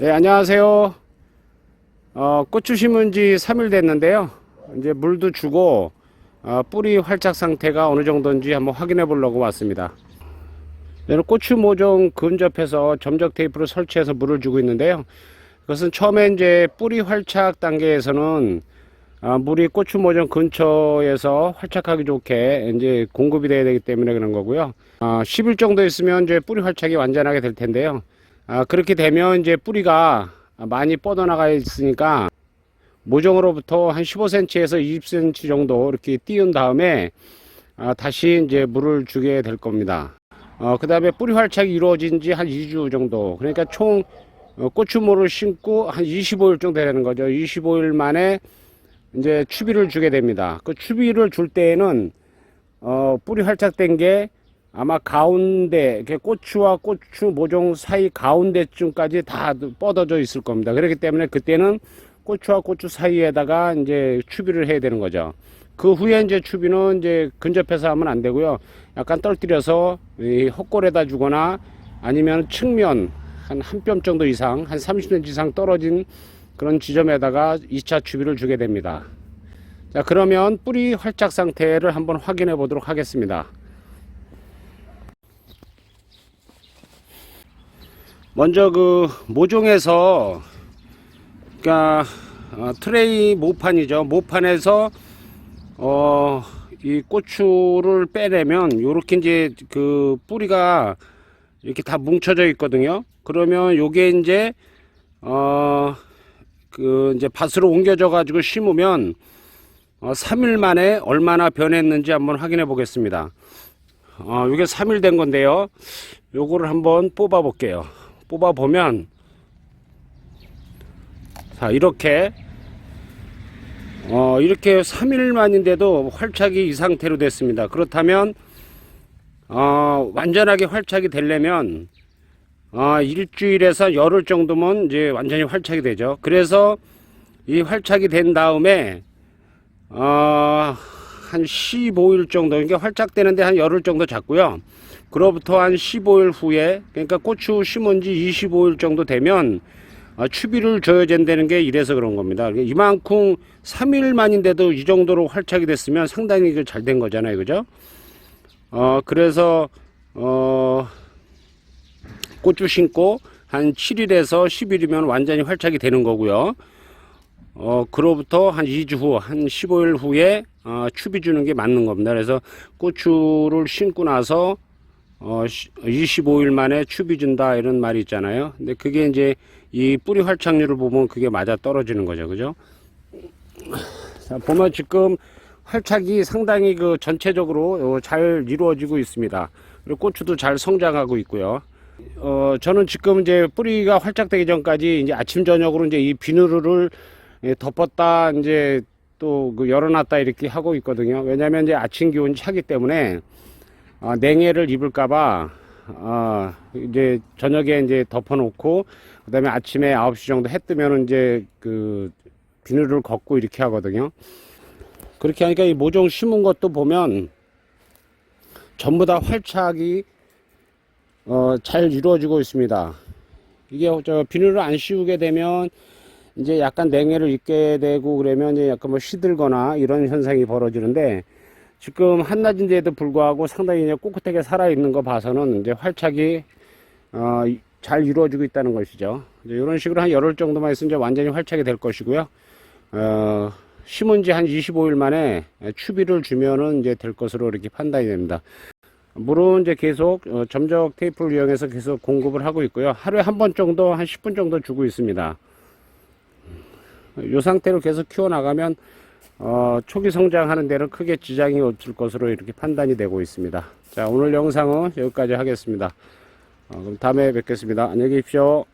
네, 안녕하세요. 어, 고추 심은 지 3일 됐는데요. 이제 물도 주고, 어, 뿌리 활착 상태가 어느 정도인지 한번 확인해 보려고 왔습니다. 저는 고추 모종 근접해서 점적 테이프를 설치해서 물을 주고 있는데요. 그것은 처음에 이제 뿌리 활착 단계에서는 아, 물이 고추 모종 근처에서 활착하기 좋게 이제 공급이 돼야 되기 때문에 그런 거고요. 아, 10일 정도 있으면 이제 뿌리 활착이 완전하게 될 텐데요. 아, 그렇게 되면 이제 뿌리가 많이 뻗어나가 있으니까 모종으로부터 한 15cm에서 20cm 정도 이렇게 띄운 다음에 아, 다시 이제 물을 주게 될 겁니다. 어, 그 다음에 뿌리 활착이 이루어진 지 한 2주 정도. 그러니까 총 어, 고추모를 심고 한 25일 정도 되는 거죠. 25일 만에 이제 추비를 주게 됩니다. 그 추비를 줄 때에는 어, 뿌리 활착된 게 아마 가운데 고추와 고추 모종 사이 가운데쯤까지 다 뻗어져 있을 겁니다. 그렇기 때문에 그때는 고추와 고추 사이에다가 이제 추비를 해야 되는 거죠. 그 후에 이제 추비는 이제 근접해서 하면 안 되고요. 약간 떨어뜨려서 이 헛골에다 주거나 아니면 측면 한 한 뼘 정도 이상, 한 30cm 이상 떨어진 그런 지점에다가 2차 추비를 주게 됩니다. 자, 그러면 뿌리 활착 상태를 한번 확인해 보도록 하겠습니다. 먼저 그 모종에서 그러니까 어, 트레이 모판이죠. 모판에서 어, 이 고추를 빼내면 요렇게 이제 그 뿌리가 이렇게 다 뭉쳐져 있거든요. 그러면 요게 이제 어, 그 이제 밭으로 옮겨져 가지고 심으면 어, 3일 만에 얼마나 변했는지 한번 확인해 보겠습니다. 어, 요게 3일 된 건데요. 요거를 한번 뽑아 볼게요. 뽑아 보면 자, 이렇게 어, 이렇게 3일 만인데도 활착이 이 상태로 됐습니다. 그렇다면 어, 완전하게 활착이 되려면 어, 일주일에서 열흘 정도면 이제 완전히 활착이 되죠. 그래서 이 활착이 된 다음에 어, 한 15일 정도, 그러니까 활착되는데 한 열흘 정도 잡고요. 그로부터 한 15일 후에, 그러니까 고추 심은 지 25일 정도 되면 어, 추비를 줘야 된다는 게 이래서 그런 겁니다. 이만큼 3일 만인데도 이 정도로 활착이 됐으면 상당히 잘 된 거잖아요. 그죠? 어, 그래서, 어, 고추 심고 한 7일에서 10일이면 완전히 활착이 되는 거고요. 어, 그로부터 한 2주 후, 한 15일 후에 어, 추비 주는 게 맞는 겁니다. 그래서 고추를 심고 나서 어, 25일 만에 추비 준다 이런 말이 있잖아요. 근데 그게 이제 이 뿌리 활착률을 보면 그게 맞아 떨어지는 거죠. 그죠? 자, 보면 지금 활착이 상당히 그 전체적으로 어, 잘 이루어지고 있습니다. 그리고 고추도 잘 성장하고 있고요. 어, 저는 지금 이제 뿌리가 활착되기 전까지 이제 아침 저녁으로 이제 이 비누를 예, 덮었다 이제 또 그 열어놨다 이렇게 하고 있거든요. 왜냐하면 이제 아침 기온이 차기 때문에 아, 냉해를 입을까봐 아, 이제 저녁에 이제 덮어놓고 그다음에 아침에 9시 정도 해 뜨면은 이제 그 비누를 걷고 이렇게 하거든요. 그렇게 하니까 이 모종 심은 것도 보면 전부 다 활착이 어, 잘 이루어지고 있습니다. 이게 저 비누를 안 씌우게 되면 이제 약간 냉해를 입게 되고 그러면 이제 약간 뭐 시들거나 이런 현상이 벌어지는데 지금 한낮인데도 불구하고 상당히 이제 꿋꿋하게 살아있는 거 봐서는 이제 활착이 어, 이- 잘 이루어지고 있다는 것이죠. 이런 식으로 한 열흘 정도만 있으면 이제 완전히 활착이 될 것이고요. 어, 심은 지 한 25일 만에 추비를 주면은 이제 될 것으로 이렇게 판단이 됩니다. 물은 이제 계속 어, 점적 테이프를 이용해서 계속 공급을 하고 있고요. 하루에 한 번 정도 한 10분 정도 주고 있습니다. 이 상태로 계속 키워나가면 어, 초기 성장하는 데는 크게 지장이 없을 것으로 이렇게 판단이 되고 있습니다. 자, 오늘 영상은 여기까지 하겠습니다. 어, 그럼 다음에 뵙겠습니다. 안녕히 계십시오.